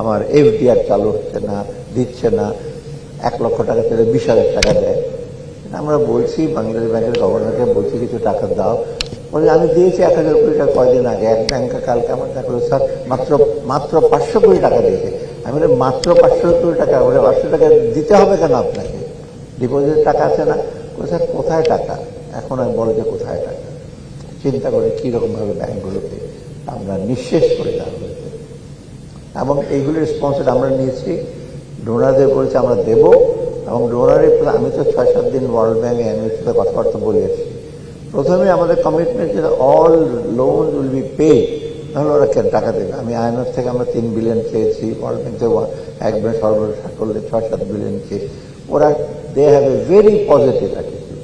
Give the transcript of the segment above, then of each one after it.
আমার এফডিআর চালু হচ্ছে না, দিচ্ছে না, এক লক্ষ টাকা ছেড়ে বিশ হাজার টাকা দেয়। আমরা বলছি, বাংলাদেশ ব্যাংকের গভর্নরকে বলছি, কিছু টাকা দাও। বলে, আমি দিয়েছি এক হাজার কোটি টাকা কয়দিন আগে, এক ব্যাংকে কালকে আমার করল স্যার, মাত্র মাত্র পাঁচশো কোটি টাকা দিয়েছে। আমি বলি, মাত্র পাঁচশো কোটি টাকা, বলে, পাঁচশো টাকা দিতে হবে কেন আপনাকে? ডিপোজিটের টাকা আছে না? বলে, স্যার, কোথায় টাকা? এখন আমি বলো যে কোথায় টাকা? চিন্তা করে কীরকমভাবে ব্যাংকগুলোকে আমরা নিঃশেষ করে দেওয়া হয়েছে। এবং এইগুলির রেসপন্সিবিলিটি আমরা নিয়েছি। ডোনারদের বলেছি আমরা দেব এবং ডোনারের আমি তো ছয়, সাত দিন ওয়ার্ল্ড ব্যাংক এমএর সাথে কথাবার্তা বলে এসেছি প্রথমে আমাদের কমিটমেন্ট ছিল all loan will be pay তাহলে ওরা কেন টাকা দেবে? আমি আইএমএফ থেকে আমরা তিন বিলিয়ন চেয়েছি ওয়ার্ল্ড ব্যাংক থেকে এক বিলিয়ন সর্বশেষ করলে ছয়, সাত বিলিয়ন চেয়েছি ওরা they have a very positive attitude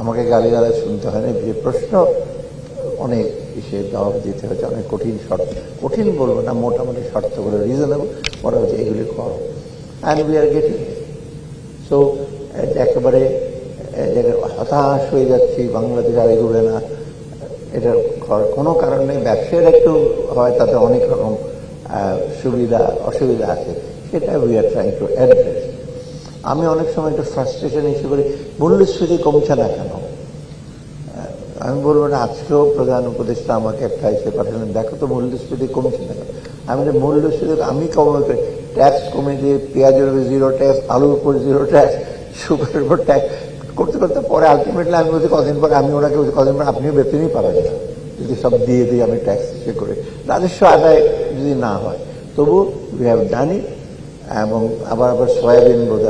আমাকে গালিগালা শুনতে হয় না যে প্রশ্ন। অনেক সে জবাব দিতে হয়েছে, অনেক কঠিন শর্ত। কঠিন বলব না, মোটামুটি শর্ত শর্তগুলো রিজনেবল ওরা হচ্ছে এগুলি করো and we are getting so একেবারে হতাশ হয়ে যাচ্ছি, বাংলাদেশ আর এগুলো না। এটার কোনো কারণ ব্যবসায়ের একটু হয়, তাতে অনেক রকম সুবিধা, অসুবিধা আছে। সেটা we are trying to address আমি অনেক সময় একটু ফ্রাস্ট্রেশন এসে করি। মূল্যস্ফীতি কমছে না কেন? আমি বলব না, আজকেও প্রধান উপদেষ্টা আমাকে একটা এসে পাঠালেন। দেখো তো মূল্যস্ফীতি কমছে না আমি মূল্যস্ফীতি আমি কমে ট্যাক্স কমে দিয়ে পেঁয়াজের উপর জিরো ট্যাক্স আলুর উপর জিরো ট্যাক্স সুগারের উপর ট্যাক্স করতে করতে পরে আলটিমেটলি আমি বলছি, কদিন পরে আমি ওনাকে বলছি, কদিন পরে আপনিও বেতনই পাবেন না। যদি সব দিয়ে দিই, আমি ট্যাক্স ইয়ে করে। রাজস্ব আদায় যদি না হয়, তবু উই হ্যাভ ডান ইট এবং আবার আবার সয়াবিন বোধ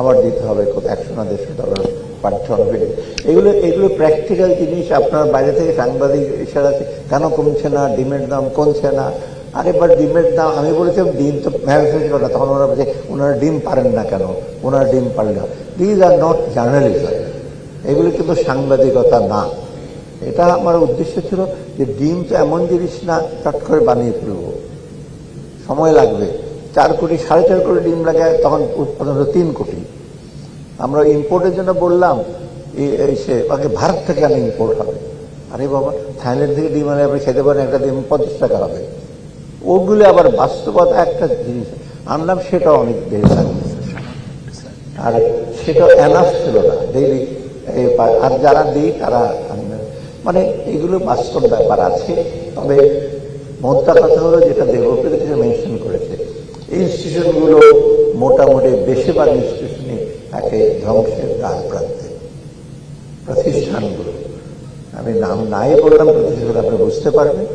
আবার দিতে হবে একশো না দেড়শো ডলার পাঠাতে হবে। এগুলো এগুলো প্র্যাকটিক্যাল জিনিস, আপনার বাইরে থেকে সাংবাদিক ইশারা কেন কমছে না, ডিমের দাম কমছে না? আরেকবার ডিমের দাম, আমি বলেছিলাম ডিম তো ম্যানুফ্যাকচার করে তখন ওরা বলছে, ওনারা ডিম পারেন না কেন? ওনারা ডিম পারেন না দিজ আর নট জার্নালিজম এগুলো কিন্তু সাংবাদিকতা না। এটা আমার উদ্দেশ্য ছিল যে ডিম তো এমন জিনিস না, চট করে বানিয়ে ফেলব। সময় লাগবে। চার কোটি, সাড়ে চার কোটি ডিম লাগে তখন উৎপাদন হলো তিন কোটি। আমরা ইম্পোর্টের জন্য বললাম সে আগে ভারত থেকে আমি ইম্পোর্ট হবে। আরে বাবা থাইল্যান্ড থেকে ডিম আনে, আপনি খেতে পারেন, একটা ডিম পঞ্চাশ টাকা হবে। ওগুলো আবার বাস্তবতা একটা জিনিস। আনলাম সেটা অনেক দেরি লাগবে আর সেটা এনাফ ছিল না। ডেইলি আর যারা দিই, তারা মানে এগুলো বাস্তব ব্যাপার আছে। তবে মোদ্দা কথা হলো যেটা দেবপ্রীতি মেনশন করেছে। ইনস্টিটিউশনগুলো মোটামুটি বেশিরভাগ ইনস্টিটিউশনই একে ধ্বংসের দ্বার প্রান্তে প্রতিষ্ঠানগুলো। আমি নাম নাই বললাম প্রতিষ্ঠান আপনি বুঝতে পারবেন।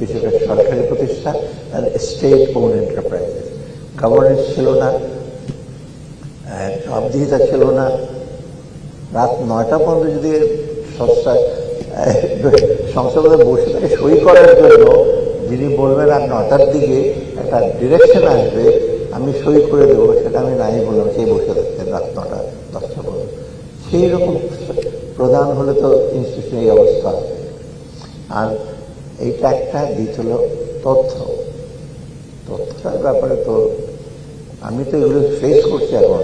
বিশেষ করে সরকারি প্রতিষ্ঠান আর স্টেট ওন এন্টারপ্রাইজেস গভর্নেন্স ছিল না জবাবদিহিতা ছিল না। রাত নয়টা পর্যন্ত যদি সংস্থায় সংসদে বসে থাকে সই করার জন্য যিনি বলবেন আর নটার দিকে একটা ডিরেকশন আসবে আমি সই করে দেবো, সেটা আমি নাই বললাম, সেই বসে থাকতেন রাত নটা, দশটা পর্যন্ত। সেই রকম প্রধান হলে তো ইনস্টিটিউশন এই অবস্থা। আর এইটা একটা দিত হলো তথ্য। তথ্যের ব্যাপারে তো আমি তো এগুলো ফেস করছি এখন।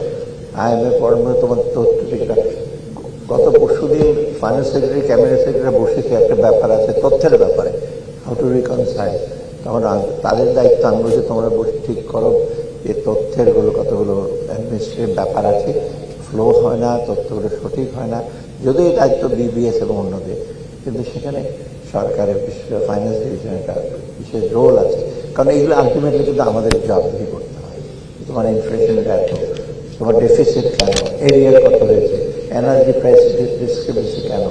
আইএমএ পড়বে তোমার তথ্য যেটা গত পরশু দিন ফাইন্যান্স সেক্রেটারি ক্যাবিনেট সেক্রেটারি বসেছে, একটা ব্যাপার আছে, তথ্যের ব্যাপারে। হাউ টু রিকনসাইল তখন তাদের দায়িত্ব আমি বলছি, তোমরা বসে ঠিক করো। যে তথ্যেরগুলো কতগুলো অ্যাডমিনিস্ট্রেটিভ ব্যাপার আছে ফ্লো হয় না, তথ্যগুলো সঠিক হয় না, যদিও এই দায়িত্ব বিবিএস এবং অন্যদের, কিন্তু সেখানে সরকারের বিশেষ ফাইন্যান্স ডিভিশনের একটা বিশেষ রোল আছে। কারণ এইগুলো আলটিমেটলি কিন্তু আমাদের জবাবদিহি করতে হয়। তোমার ইনফ্লেশন এত তোমার ডেফিসিট কেন এরিয়ার কত হয়েছে এনার্জি প্রাইস ডিসক্রিপেন্সি কেন,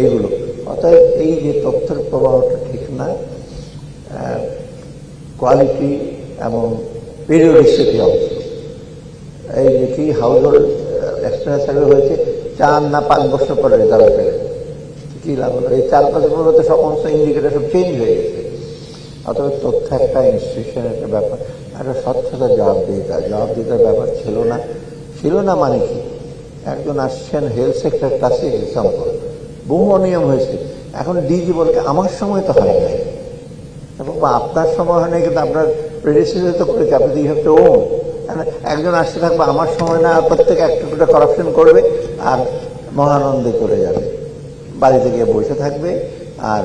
এইগুলো। অতএব এই যে তথ্যের প্রবাহটা ঠিক না কোয়ালিটি এবং পিরিয়ডিসিটি অংশ এই যে কি হাউস হোল্ড এক্সটার্নাল হয়েছে, চার না পাঁচ বছর পরে রেজাল্ট পেলে। কি লাভ হলো? এই চার পাঁচ বছর তো সমস্ত ইন্ডিকেটার সব চেঞ্জ হয়ে গেছে। অথবা তথ্য একটা ইনস্টিটিউশন একটা ব্যাপার। একটা স্বচ্ছতা জবাবদিহিতা। জবাবদিহিতার ব্যাপার ছিল না। ছিল না মানে কি? একজন আসছেন হেলথ সেক্টর ক্লাসিক এক্সাম্পল বহু অনিয়ম হয়েছে। এখন ডিজি বলতে আমার সময় তো হয় নাই। এবং বা আপনার সময় হয় না কিন্তু আপনার প্রেডিসিডার তো করেছে, আপনি ইউ হ্যাভ টু ওন একজন আসতে থাকবে, আমার সময় না প্রত্যেকে একটা করাপশন করবে, আর মহানন্দে করে যাবে। বাড়িতে গিয়ে বসে থাকবে, আর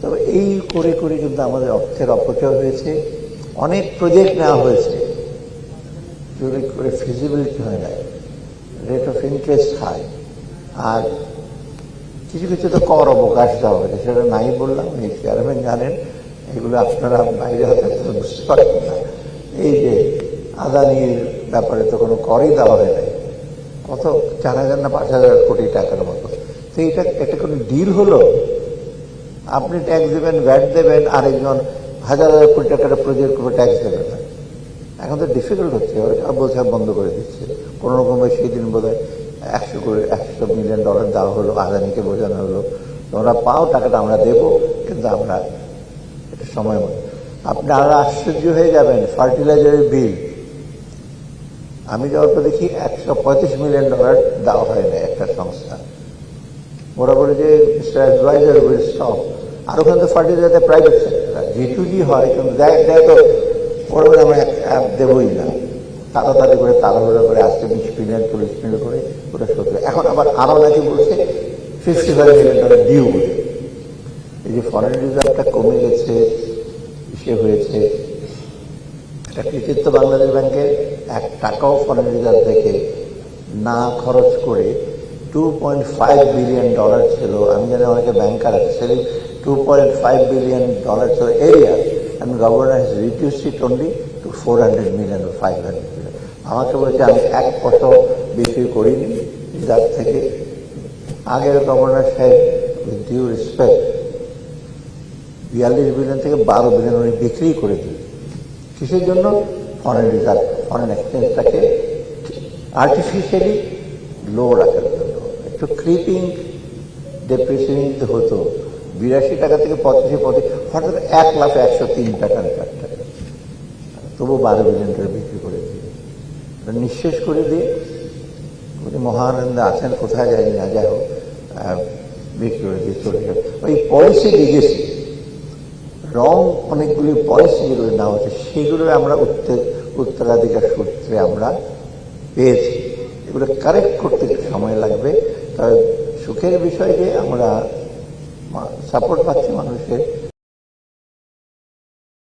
তবে এই করে করে কিন্তু আমাদের অর্থের অপচয় হয়েছে। অনেক প্রজেক্ট নেওয়া হয়েছে করে ফিজিবিলিটি হয় না। রেট অফ ইন্টারেস্ট হাই আর কিছু কিছু তো কর অবকাশ দেওয়া হয়েছে। সেটা নাই বললাম, এই চেয়ারম্যান জানেন, এগুলো আপনারা বাইরে হয়তো বুঝতে পারছেন না। এই যে আদানির ব্যাপারে তো কোনো করই দেওয়া হয় নাই কত চার হাজার না পাঁচ হাজার কোটি টাকার মতো। তো এটা এটা কোনো ডিল হলো? আপনি ট্যাক্স দেবেন ভ্যাট দেবেন, আরেকজন হাজার হাজার কোটি টাকার প্রজেক্ট করে ট্যাক্স দেবে না। এখন তো ডিফিকাল্ট হচ্ছে। বলছে বন্ধ করে দিচ্ছে। কোনো রকমের সেই দিন বোধ হয় একশো করে একশো মিলিয়ন ডলার দেওয়া হলো, আদানিকে বোঝানো হলো। তোমরা পাও, টাকাটা আমরা দেবো, কিন্তু আমরা এটা সময় মতো। আপনি আরও আশ্চর্য হয়ে যাবেন ফার্টিলাইজারের বিল আমি যাওয়ার পর দেখি একশো পঁয়ত্রিশ মিলিয়ন ডলার দেওয়া হয় না একটা সংস্থা। ওরা বলে যে অ্যাডভাইজার উইল স্টপ আর ওখানে তো fertiliser private sector G to G হয়, কিন্তু দেয় তো ওরা বলে আমরা দেবই না। তাড়াতাড়ি করে, তাড়াহুড়া করে আসছে বিশ মিলিয়ন চল্লিশ মিলিয়ন করে, ওটা সত্তর এখন আবার আরও নাকি বলছে fifty five million dollar due এই যে ফরেন রিজার্ভটা কমে গেছে সে হয়েছে একটা কৃতিত্ব বাংলাদেশ ব্যাংকের, এক টাকাও ফরেন রিজার্ভ থেকে না খরচ করে two point five billion dollar ছিল। আমি জানি অনেকে ব্যাংকার আছে, সেদিন two point five billion dollar ছিল arrear and governor has reduce it only to four hundred million five hundred আমাকে বলেছে, আমি এক পয়সাও বেশি করিনি, যার থেকে আগের গভর্নর সাহেব ডিউ রেসপেক্ট বিয়াল্লিশ বিলিয়ন থেকে বারো বিলিয়ন উনি বিক্রি করে দিলেন। কিসের জন্য? ফরেন রিজার্ভ ফরেন এক্সচেঞ্জটাকে আর্টিফিশিয়ালি লো রাখার জন্য। একটু ক্রিপিং ডেপ্রিসিয়েশন হতো। বিরাশি টাকা থেকে পঁচাশি পঁচিশ, হঠাৎ এক লাখ একশো তিন টাকার কাঠটা তবু বারো বিলিয়ন টাকা বিক্রি করে দিয়ে নিঃশেষ করে দিয়ে উনি মহানন্দে আছেন, কোথায় যায়নি না যাই হোক বিক্রি করে দিয়ে চলে গেল। ওই পলিসি লিগেসি রং অনেকগুলি পলিসি যেগুলো নেওয়া হচ্ছে, সেগুলো আমরা উত্তর, উত্তরাধিকার সূত্রে আমরা পেয়েছি। এগুলো কারেক্ট করতে সময় লাগবে। তবে সুখের বিষয় যে আমরা সাপোর্ট পাচ্ছি মানুষের।